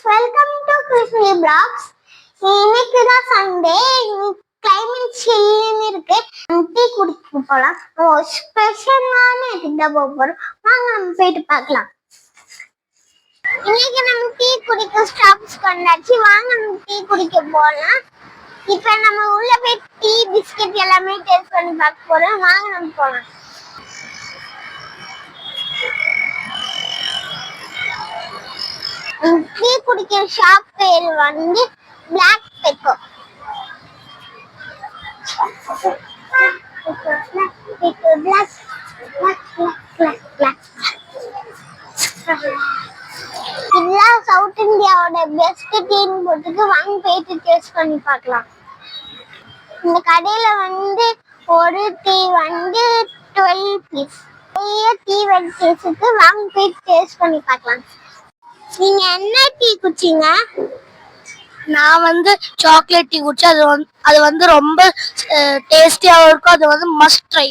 Friends welcome to Krishni blogs இன்னைக்கு தான் Sunday climate சில்லுன்னு இருக்கு. டீ குடிக்க போலாம். ஒரு ஸ்பெஷலான இதுக்கு தான் போக போகிறோம் வாங்க நம்ம போயிட்டு பார்க்கலாம். இன்னைக்கு நம்ம டீ குடிக்க ஸ்டாப்ஸ் கொண்டாச்சு வாங்க நம்ம டீ குடிக்க போலாம். இப்போ நம்ம உள்ள போய் டீ பிஸ்கெட் எல்லாமே டேஸ்ட் பண்ணி பார்க்க போறோம். வாங்க நம்ம போலாம். குடிக்கிற ஷாப் பேர் வந்து பிளாக் பெக்கோ இதுதான் சவுத் இந்தியாவோட பெஸ்ட் டீன் போட்டுக்கு வாங்கி போயிட்டு டேஸ்ட் பண்ணி பார்க்கலாம். இந்த கடையில வந்து ஒரு டீ வந்து டுவெல் பீஸ் நிறைய டீ வெரைட்டிஸுக்கு வாங்கி போய் டேஸ்ட் பண்ணி பார்க்கலாம். நீங்க என்ன டீ குடிச்சீங்க? நான் வந்து சாக்லேட் டீ குடிச்சேன். அது வந்து அது வந்து ரொம்ப டேஸ்டியாகவும் இருக்கும். அது வந்து must try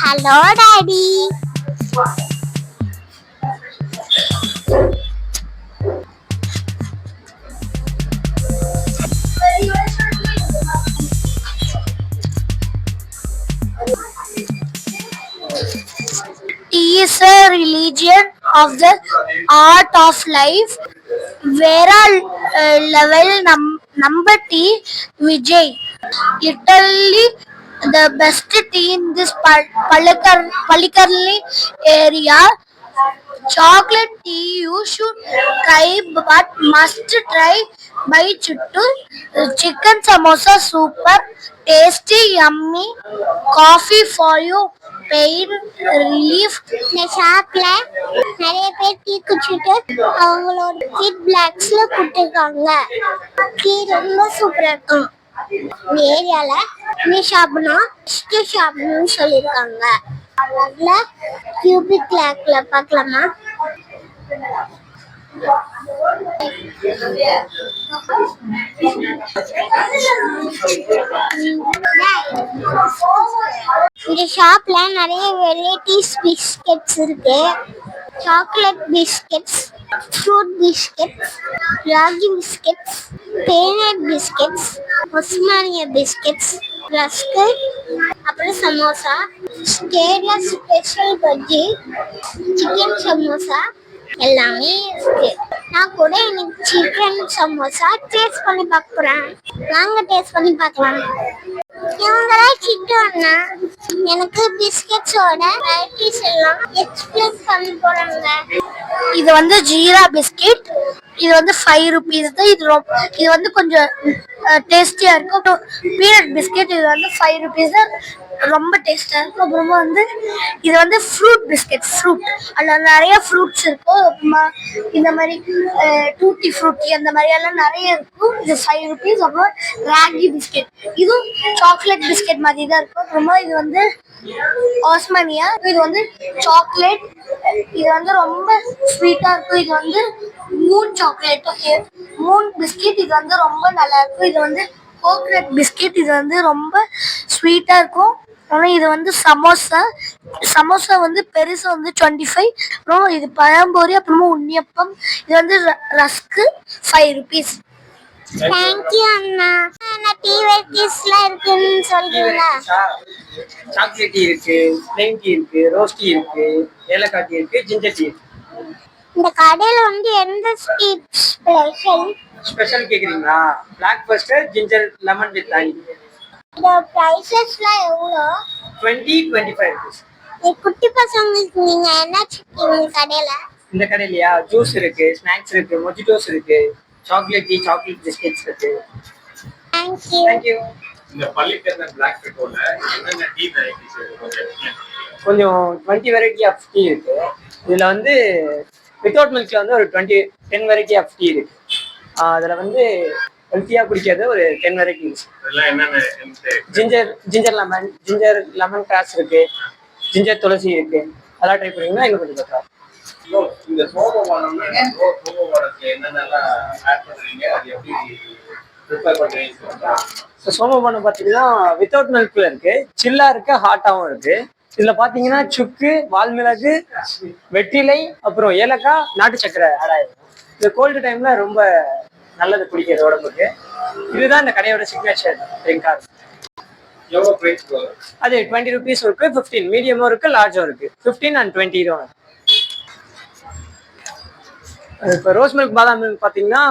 Hello, Daddy. Tea is a religion of the art of life. Vera uh, level num number T Vijay. Literally the best tea in this Pal- Palikar- Palikarli area. Chocolate tea you should try but must try by Chuttu. Chicken samosa super tasty yummy. Coffee for you pain relief. இந்த ஷாப்ல நிறைய பேர் tea குடிச்சிட்டு அவங்களோட kit பிளாக்ஸ்ல கொடுத்துருக்காங்க tea ரொம்ப சூப்பரா இருக்கும் இந்த ஏரியால இந்த ஷாப்னா ஸ்டூ ஷாப்னு சொல்லியிருக்காங்க. அதுல கியூபிக் கிளாக்ல பார்க்கலாமா? இந்த ஷாப்ல நிறைய வெரைட்டிஸ் பிஸ்கெட்ஸ் இருக்கு. Chocolate biscuits fruit biscuits ragi biscuits peanut biscuits Osmania biscuits rusk அப்புறம் சமோசா. கேரளா ஸ்பெஷல் பஜ்ஜி சிக்கன் சமோசா எல்லாமே இருக்கு. நான் கூட இன்னைக்கு சிக்கன் சமோசா டேஸ்ட் பண்ணி பார்க்க போறேன். வாங்க டேஸ்ட் பண்ணி பார்க்கலாம். இவங்களா கிட்டோம்னா எனக்கு பிஸ்கெட்ஸோட வெரைட்டிஸ் எல்லாம் எக்ஸ்பிளைன் பண்ணி போறாங்க. இது வந்து ஜீரா பிஸ்கெட் இது வந்து ஃபைவ் ருபீஸ் தான் இது ரொம்ப இது வந்து கொஞ்சம் டேஸ்டியா இருக்கும் பீனட் பிஸ்கெட் இது வந்து ஃபைவ் ருபீஸ் தான் ரொம்ப டேஸ்டா இருக்கும். அப்புறமா வந்து இது வந்து ஃப்ரூட் பிஸ்கெட் ஃப்ரூட் அதில் நிறைய ஃப்ரூட்ஸ் இருக்கும். அப்புறமா இந்த மாதிரி டூட்டி ஃப்ரூட்டி அந்த மாதிரி எல்லாம் நிறைய இருக்கும். இது ஃபைவ் ருபீஸ் அப்புறம் ராகி பிஸ்கெட் இதுவும் சாக்லேட் பிஸ்கெட் மாதிரி தான் இருக்கும். அப்புறமா இது வந்து ஆஸ்மானியா இது வந்து சாக்லேட் இது வந்து ரொம்ப ஸ்வீட்டா இருக்கும். இது வந்து moon chocolate okay moon biscuit இது வந்து ரொம்ப நல்லா இருக்கும். இது வந்து கோகனட் பிஸ்கெட் இது வந்து ரொம்ப ஸ்வீட்டா இருக்கும். ஆனால் இது வந்து சமோசா. சமோசா வந்து பெருசு வந்து டுவெண்ட்டி ஃபைவ் அப்புறம் இது பழம்பொரி அப்புறமா உண்ணியப்பம் இது வந்து rusk five rupees thank you அண்ணா. என்ன டீ வெரைட்டிஸ்லாம் இருக்குன்னு சொல்றீங்களா? சாக்லேட் டீ இருக்கு பிளெயின் டீ இருக்கு ரோஸ் டீ இருக்கு ஏலக்காய் டீ இருக்கு ஜிஞ்சர் டீ இருக்கு. இந்த கடையில வந்து எந்த டீ ஸ்பெஷல் ஸ்பெஷல் கேக்குறீங்களா? Blockbuster ginger lemon with honey இந்த ப்ரைஸஸ்லாம் எவ்வளோ? டுவெண்ட்டி டுவெண்ட்டி ஃபைவ் ருபீஸ் இந்த குட்டி பசங்களுக்கு நீங்க என்ன வச்சிருக்கீங்க கடையில? இந்த கடையிலயா? ஜூஸ் இருக்கு ஸ்நாக்ஸ் இருக்கு மொஜிட்டோஸ் இருக்கு சாக்லேட் டீ சாக்லேட் பிஸ்கெட்ஸ் இருக்கு. தேங்க்யூ தேங்க்யூ இந்த பள்ளிக்கரண பிளாக் பெட்ரோல என்னென்ன டீ வெரைட்டிஸ் பண்ணுங்க. கொஞ்சம் டுவெண்ட்டி வெரைட்டி ஆஃப் டீ இருக்கு. இதுல வந்து வித்தவுட் மில்க்ல வந்து ஒரு twenty ten variety of tea இருக்கு. அதில் வந்து ஹெல்த்தியாக குடிக்கிறது ஒரு டென் என்ன ginger ginger lemon ginger lemon grass இருக்கு. ஜிஞ்சர் துளசி இருக்கு. அதெல்லாம் ட்ரை பண்ணீங்கன்னா இன்னும் கொஞ்சம் பெட்டரா இந்த சோமபானம் பார்த்தீங்கன்னா வித்தவுட் மில்க்ல இருக்கு. சில்லா இருக்கு ஹாட்டாகவும் இருக்கு. இதுல பாத்தீங்கன்னா சுக்கு வால்மிளகு வெற்றிலை அப்புறம் ஏலக்காய் நாட்டு சக்கரை ஆட் ஆயிடும் இது கோல்டு டைம்ல ரொம்ப நல்லது குடிக்கிறது உடம்புக்கு. இதுதான் இந்த கடையோட சிக்னேச்சர் ட்ரிங்கா அது டுவெண்ட்டி ருபீஸ் இருக்கு ஃபிஃப்டீன் மீடியமும் இருக்கு லார்ஜும் இருக்கு. ஃபிஃப்டீன் அண்ட் டுவெண்ட்டி தான் இப்போ ரோஸ் மில்க் பாதாம் மில்க் பார்த்தீங்கன்னா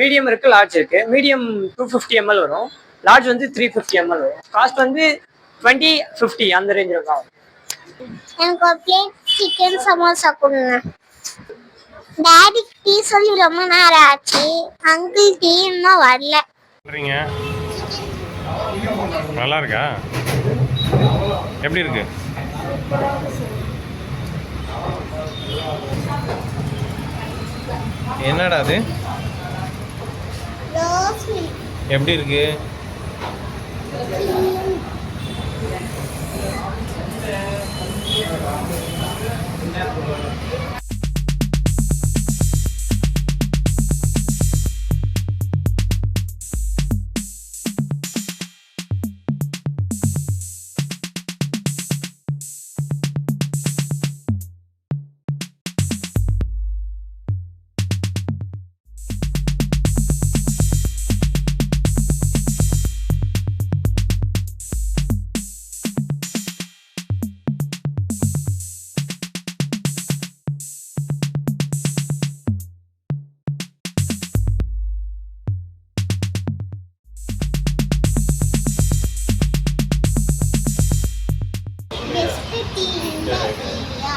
மீடியம் இருக்கு லார்ஜ் இருக்கு. மீடியம் டூ ஃபிஃப்டி எம்எல் வரும். லார்ஜ் வந்து த்ரீ ஃபிஃப்டி எம்எல் வரும். காஸ்ட் வந்து டுவெண்ட்டி ஃபிஃப்டி அந்த ரேஞ்சில் தான் வரும் எனக்கு ஒரு பிளேட் சிக்கன் சமோசா கொடுங்க. டாடி டீ சொல்லி ரொம்ப நேரம் ஆச்சு. அங்கிள் டீ இன்னும் வரல. பண்றீங்க நல்லா இருக்கா? எப்படி இருக்கு? என்னடா அது? எப்படி இருக்கு? thank பெஸ்ட் டீ இந்த ஏரியா